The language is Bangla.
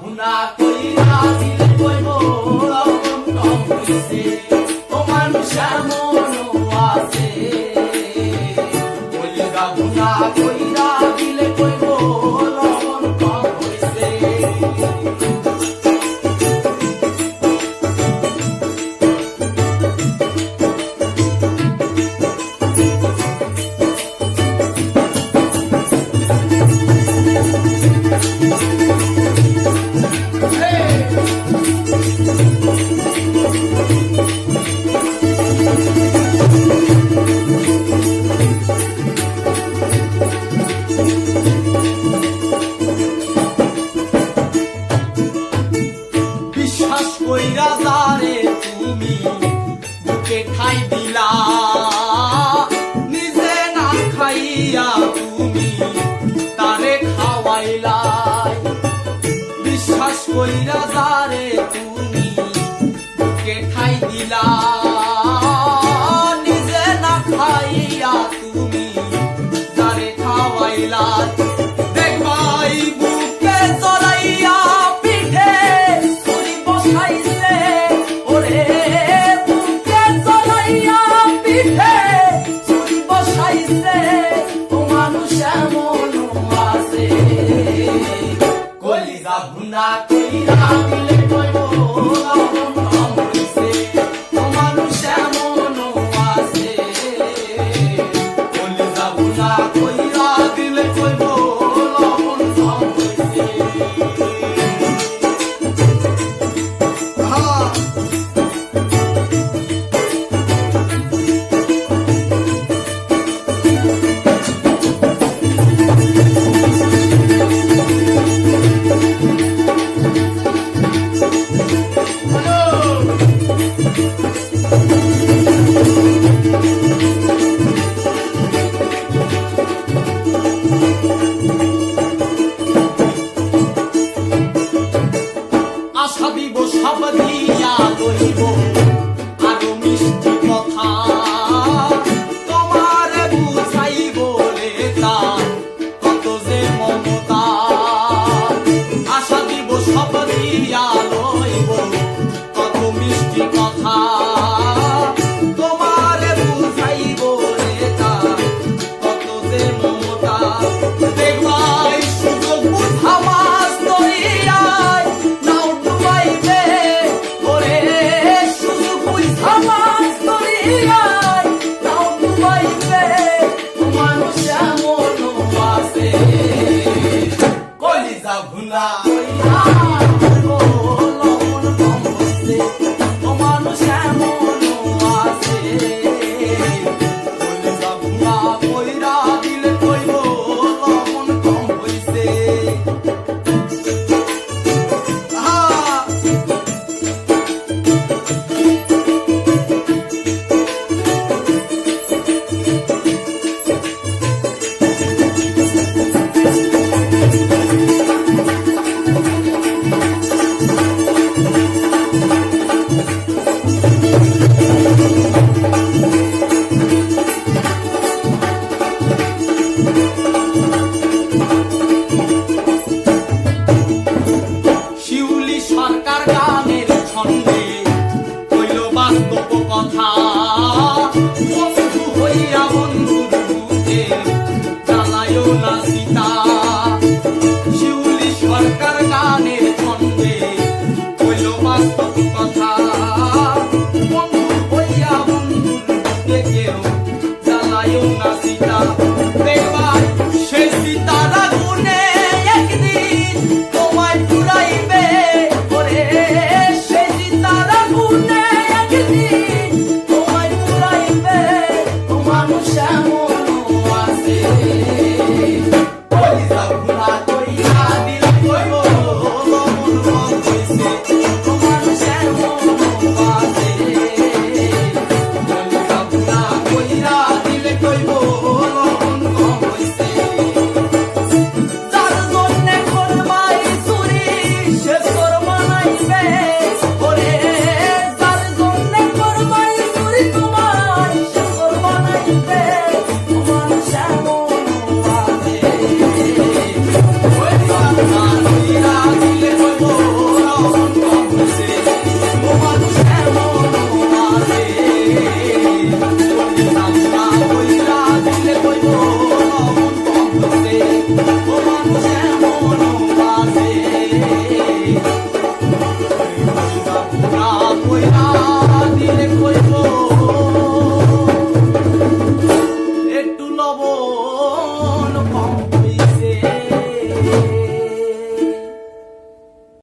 হুনা কইরা দিলে কইব অবন্ত হইছে তোমার মুশার মন আছে। বলি গা হুনা কইরা কইরা তারে তুমি বুকে খাই দিলা। নিজে না খাইয়া তুমি তারে খাওয়াইলা। বিশ্বাস কইরা তারে তুমি বুকে খাই দিলা। নিজে না খাইয়া তুমি তারে খাওয়াইলা। লইব আরও মিষ্টি কথা তোমার বুঝাই বলে তা কত যে মমতা। আশা দিব সব দিয়া লইব কত মিষ্টি কথা Yeah. কইরা